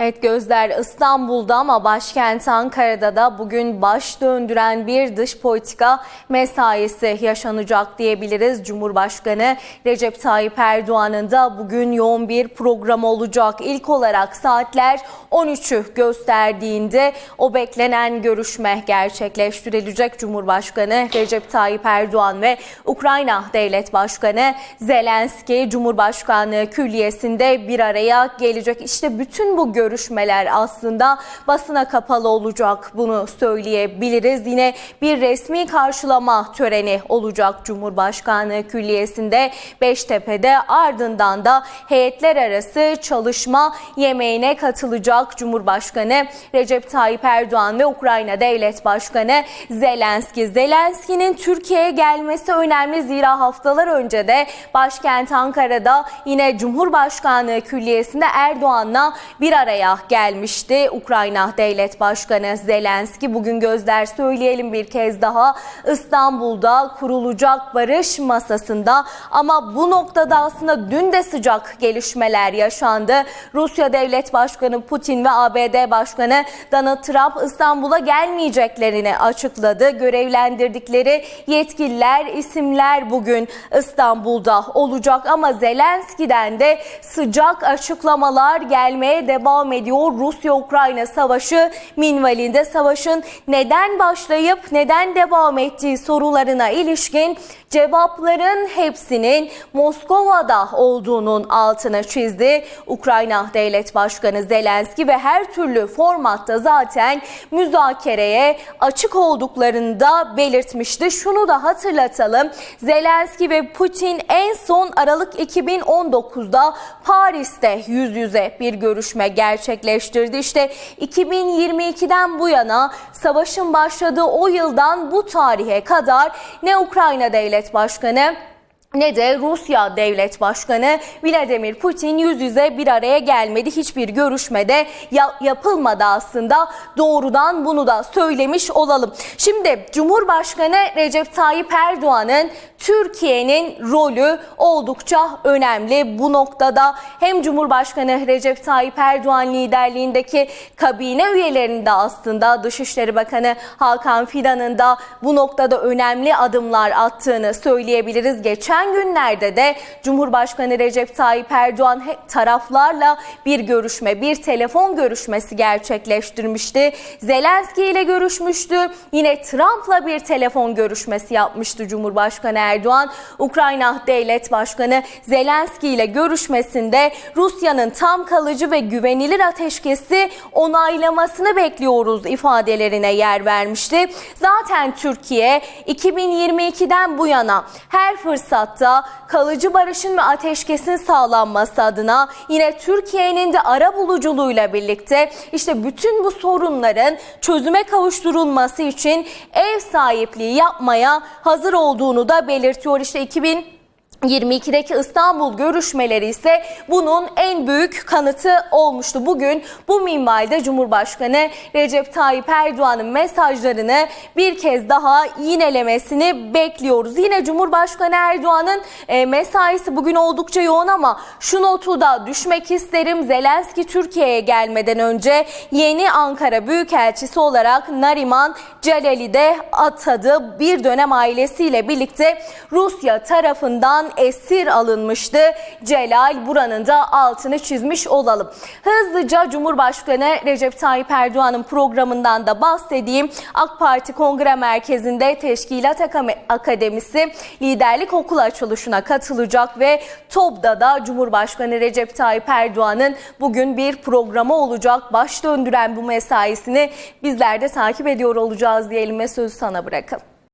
Evet gözler İstanbul'da ama başkent Ankara'da da bugün baş döndüren bir dış politika mesaisi yaşanacak diyebiliriz. Cumhurbaşkanı Recep Tayyip Erdoğan'ın da bugün yoğun bir program olacak. İlk olarak saatler 13'ü gösterdiğinde o beklenen görüşme gerçekleştirilecek. Cumhurbaşkanı Recep Tayyip Erdoğan ve Ukrayna Devlet Başkanı Zelenski Cumhurbaşkanlığı Külliyesi'nde bir araya gelecek. İşte bütün bu görüşmeler aslında basına kapalı olacak bunu söyleyebiliriz. Yine bir resmi karşılama töreni olacak Cumhurbaşkanlığı Külliyesi'nde Beştepe'de ardından da heyetler arası çalışma yemeğine katılacak Cumhurbaşkanı Recep Tayyip Erdoğan ve Ukrayna Devlet Başkanı Zelenski. Zelenski'nin Türkiye'ye gelmesi önemli zira haftalar önce de başkent Ankara'da yine Cumhurbaşkanlığı Külliyesi'nde Erdoğan'la bir araya gelmişti. Ukrayna Devlet Başkanı Zelenski bugün gözler söyleyelim bir kez daha İstanbul'da kurulacak barış masasında ama bu noktada aslında dün de sıcak gelişmeler yaşandı. Rusya Devlet Başkanı Putin ve ABD Başkanı Donald Trump İstanbul'a gelmeyeceklerini açıkladı. Görevlendirdikleri yetkililer, isimler bugün İstanbul'da olacak ama Zelenski'den de sıcak açıklamalar gelmeye devam ediyor. Rusya-Ukrayna savaşı minvalinde savaşın neden başlayıp neden devam ettiği sorularına ilişkin cevapların hepsinin Moskova'da olduğunun altını çizdi. Ukrayna Devlet Başkanı Zelenski ve her türlü formatta zaten müzakereye açık olduklarını da belirtmişti. Şunu da hatırlatalım. Zelenski ve Putin en son Aralık 2019'da Paris'te yüz yüze bir görüşme gerçekleştirdi. İşte 2022'den bu yana savaşın başladığı o yıldan bu tarihe kadar ne Ukrayna Devlet Başkanı ne de Rusya Devlet Başkanı Vladimir Putin yüz yüze bir araya gelmedi. Hiçbir görüşmede ya- yapılmadı aslında. Doğrudan bunu da söylemiş olalım. Şimdi Cumhurbaşkanı Recep Tayyip Erdoğan'ın Türkiye'nin rolü oldukça önemli. Bu noktada hem Cumhurbaşkanı Recep Tayyip Erdoğan liderliğindeki kabine üyelerinde aslında Dışişleri Bakanı Hakan Fidan'ın da bu noktada önemli adımlar attığını söyleyebiliriz. Geçen günlerde de Cumhurbaşkanı Recep Tayyip Erdoğan taraflarla bir görüşme, bir telefon görüşmesi gerçekleştirmişti. Zelenski ile görüşmüştü. Yine Trump'la bir telefon görüşmesi yapmıştı Cumhurbaşkanı Erdoğan. Ukrayna Devlet Başkanı Zelenski ile görüşmesinde Rusya'nın tam kalıcı ve güvenilir ateşkesi onaylamasını bekliyoruz ifadelerine yer vermişti. Zaten Türkiye 2022'den bu yana her fırsatta kalıcı barışın ve ateşkesin sağlanması adına yine Türkiye'nin de ara buluculuğuyla birlikte işte bütün bu sorunların çözüme kavuşturulması için ev sahipliği yapmaya hazır olduğunu da belirtiyor. İşte 2000 22'deki İstanbul görüşmeleri ise bunun en büyük kanıtı olmuştu. Bugün bu minvalde Cumhurbaşkanı Recep Tayyip Erdoğan'ın mesajlarını bir kez daha yinelemesini bekliyoruz. Yine Cumhurbaşkanı Erdoğan'ın e, mesaisi bugün oldukça yoğun ama şu notu da düşmek isterim. Zelenski Türkiye'ye gelmeden önce yeni Ankara Büyükelçisi olarak Nariman Celal'i de atadı. Bir dönem ailesiyle birlikte Rusya tarafından esir alınmıştı. Celal buranın da altını çizmiş olalım. Hızlıca Cumhurbaşkanı Recep Tayyip Erdoğan'ın programından da bahsedeyim. AK Parti Kongre Merkezi'nde Teşkilat Akademisi liderlik okulu açılışına katılacak ve TOB'da da Cumhurbaşkanı Recep Tayyip Erdoğan'ın bugün bir programı olacak. Baş döndüren bu mesaisini bizler de takip ediyor olacağız diyelim ve sözü sana bırakalım.